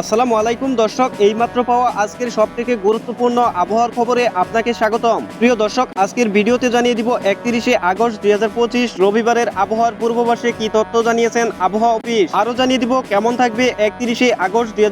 আসসালামু আলাইকুম দর্শক, এইমাত্র পাওয়া আজকের সব থেকে গুরুত্বপূর্ণ আবহাওয়ার খবরে আপনাকে স্বাগতম। প্রিয় দর্শক, আজকের ভিডিওতে জানিয়ে দিব, একত্রিশে আগস্ট দুই রবিবারের আবহাওয়ার পূর্বাভাসে কি তথ্য জানিয়েছেন আবহাওয়া অফিস। আরও জানিয়ে দিব, কেমন থাকবে একত্রিশে আগস্ট দুই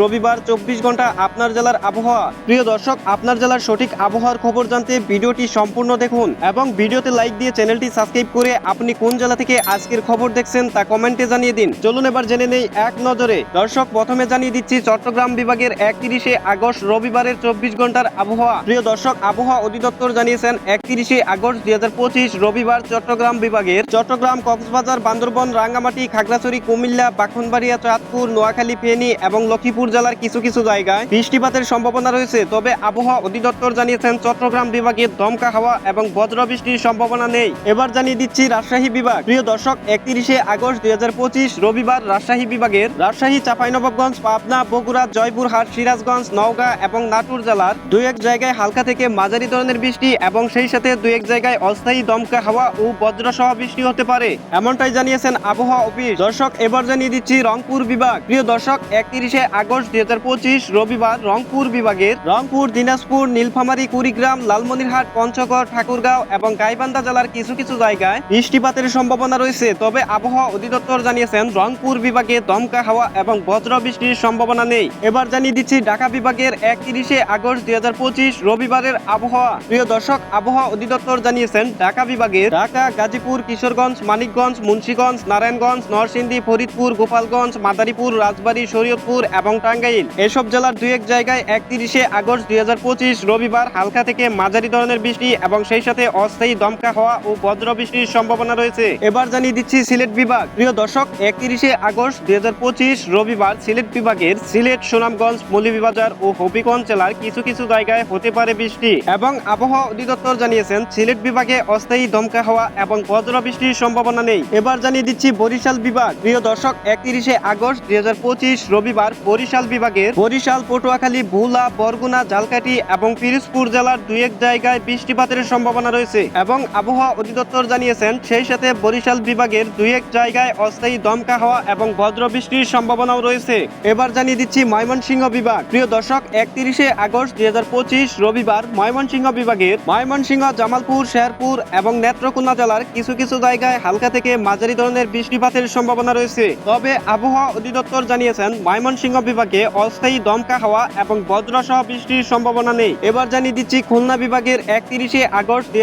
রবিবার চব্বিশ ঘণ্টা আপনার জেলার আবহাওয়া। প্রিয় দর্শক, আপনার জেলার সঠিক আবহাওয়ার খবর জানতে ভিডিওটি সম্পূর্ণ দেখুন এবং ভিডিওতে লাইক দিয়ে চ্যানেলটি সাবস্ক্রাইব করে আপনি কোন জেলা থেকে আজকের খবর দেখছেন তা কমেন্টে জানিয়ে দিন। চলুন এবার জেনে নেই এক নজরে। দর্শক, প্রথমে জানিয়ে দিচ্ছি, চট্টগ্রাম বিভাগের একত্রিশে আগস্ট রবিবারের চব্বিশ ঘণ্টার আবহাওয়া। প্রিয় দর্শক, আবহাওয়া অধিদপ্তর জানিয়েছেন, একত্রিশে আগস্ট দুই হাজার পঁচিশ রবিবার চট্টগ্রাম বিভাগের চট্টগ্রাম, কক্সবাজার, বান্দরবন, রাঙ্গামাটি, খাগড়াছড়ি, কুমিল্লা বাখনবাড়িয়া চাঁদপুর, নোয়াখালী, ফেনী এবং লক্ষ্মীপুর জেলার কিছু কিছু জায়গায় বৃষ্টিপাতের সম্ভাবনা রয়েছে। তবে আবহাওয়া অধিদপ্তর জানিয়েছেন, চট্টগ্রাম বিভাগে দমকা হাওয়া এবং বজ্র বৃষ্টির সম্ভাবনা নেই। এবার জানিয়ে দিচ্ছি, রাজশাহী বিভাগ। প্রিয় দর্শক, একত্রিশে আগস্ট দুই হাজার পঁচিশ রবিবার রাজশাহী বিভাগের রাজশাহী, চাঁপাইনবাবগঞ্জ পাবনা, বগুড়া, জয়পুরহাট, সিরাজগঞ্জ, নওগাঁ এবং নাটোর জেলার দুই এক জায়গায় হালকা থেকে মাঝারি ধরনের বৃষ্টি এবং সেই সাথে দুই এক জায়গায় অস্থায়ী দমকা হাওয়া ও বজ্র সহ বৃষ্টি হতে পারে। এমনটাই জানিয়েছেন আবহাওয়া অফিস। দর্শক, এবার জানিয়ে দিচ্ছি রংপুর বিভাগ। প্রিয় দর্শক, একত্রিশে আগস্ট দুই রবিবার রংপুর বিভাগের রংপুর, দিনাজপুর, নীলফামারী, কুড়িগ্রাম, লালমনিরহাট, পঞ্চগড়, ঠাকুরগাঁও এবং গাইবান্ধা জেলার কিছু কিছু জায়গায় বৃষ্টিপাতের সম্ভাবনা রয়েছে। তবে আবহাওয়া অধিদপ্তর জানিয়েছেন, রংপুর বিভাগে দমকা হাওয়া এবং বজ্র বৃষ্টির সম্ভাবনা নেই। এবার জানিয়ে দিচ্ছি, ঢাকা বিভাগের একত্রিশে আগস্ট দুই হাজার পঁচিশ রবিবারের আবহাওয়া। প্রিয় দর্শক, আবহাওয়া অধিদপ্তর জানিয়েছেন, ঢাকা বিভাগের ঢাকা, গাজীপুর, কিশোরগঞ্জ, মানিকগঞ্জ, মুন্সীগঞ্জ, নারায়ণগঞ্জ, নরসিংদী, ফরিদপুর, গোপালগঞ্জ, মাদারীপুর, রাজবাড়ী, শরীয়তপুর এবং টাঙ্গাইল। এসব জেলার দুই এক জায়গায় একত্রিশে আগস্ট দুই হাজার পঁচিশ রবিবার হালকা থেকে মাঝারি ধরনের বৃষ্টি এবং সেই সাথে অস্থায়ী দমকা হওয়া ও বজ্র বৃষ্টির সম্ভাবনা রয়েছে। এবার জানিয়ে দিচ্ছি, সিলেট বিভাগ। প্রিয় দর্শক, একত্রিশে আগস্ট দুই হাজার পঁচিশ রবিবার সিলেট বিভাগের সিলেট, সুনামগঞ্জ, মৌলভীবাজার ও হবিগঞ্জ জেলার কিছু কিছু জায়গায় হতে পারে বৃষ্টি এবং আবহাওয়া অধিদপ্তর জানিয়েছেন, সিলেট বিভাগে অস্থায়ী দমকা হওয়া এবং বজ্র বৃষ্টির সম্ভাবনা নেই। এবার জানিয়ে দিচ্ছি বরিশাল বিভাগ। প্রিয় দর্শক, একত্রিশে আগস্ট দুই হাজার পঁচিশ রবিবার বরিশাল বিভাগের বরিশাল, পটুয়াখালী, ভুলা, বরগুনা, জালকাঠি এবং পিরোজপুর জেলার দুই এক জায়গায় বৃষ্টিপাতের সম্ভাবনা রয়েছে এবং আবহাওয়া অধিদপ্তর জানিয়েছেন, সেই সাথে বরিশাল বিভাগের দুই এক জায়গায় অস্থায়ী দমকা হওয়া এবং বজ্র বৃষ্টির সম্ভাবনাও রয়েছে। এবার জানিয়ে দিচ্ছি ময়মনসিংহ বিভাগ। প্রিয় দর্শক, একত্রিশে আগস্ট দুই হাজার পঁচিশ রবিবার ময়মনসিংহ বিভাগের ময়মনসিংহ, জামালপুর, শেরপুর এবং নেত্রকোনা জেলার কিছু কিছু জায়গায় হালকা থেকে মাঝারি ধরনের বৃষ্টিপাতের সম্ভাবনা রয়েছে। তবে আবহাওয়া অধিদপ্তর জানিয়েছেন, ময়মনসিংহ বিভাগে অস্থায়ী দমকা হাওয়া এবং বজ্রসহ বৃষ্টির সম্ভাবনা নেই। এবার জানিয়ে দিচ্ছি, খুলনা বিভাগের একত্রিশে আগস্ট দুই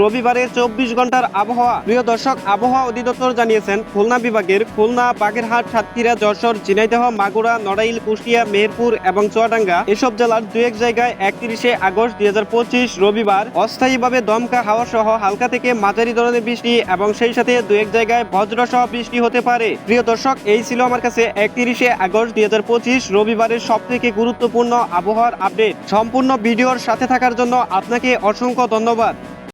রবিবারের চব্বিশ ঘণ্টার আবহাওয়া। প্রিয় দর্শক, আবহাওয়া অধিদপ্তর জানিয়েছেন, খুলনা বিভাগের খুলনা, বাগেরহাট, সাতক্ষীরা, যশোর, ঝিনাইদহ মাগুরা, নড়াইল, কুষ্টিয়া মেহেরপুর এবং চুয়াডাঙ্গা এসব জেলার দু এক জায়গায় একত্রিশে আগস্ট দুই রবিবার অস্থায়ীভাবে দমকা হাওয়া সহ হালকা থেকে মাঝারি ধরনের বৃষ্টি এবং সেই সাথে দু এক জায়গায় বজ্র সহ বৃষ্টি হতে পারে। প্রিয় দর্শক, এই ছিল আমার কাছে একত্রিশে আগস্ট দুই হাজার পঁচিশ রবিবারের সব থেকে গুরুত্বপূর্ণ আবহাওয়ার আপডেট। সম্পূর্ণ ভিডিওর সাথে থাকার জন্য আপনাকে অসংখ্য ধন্যবাদ।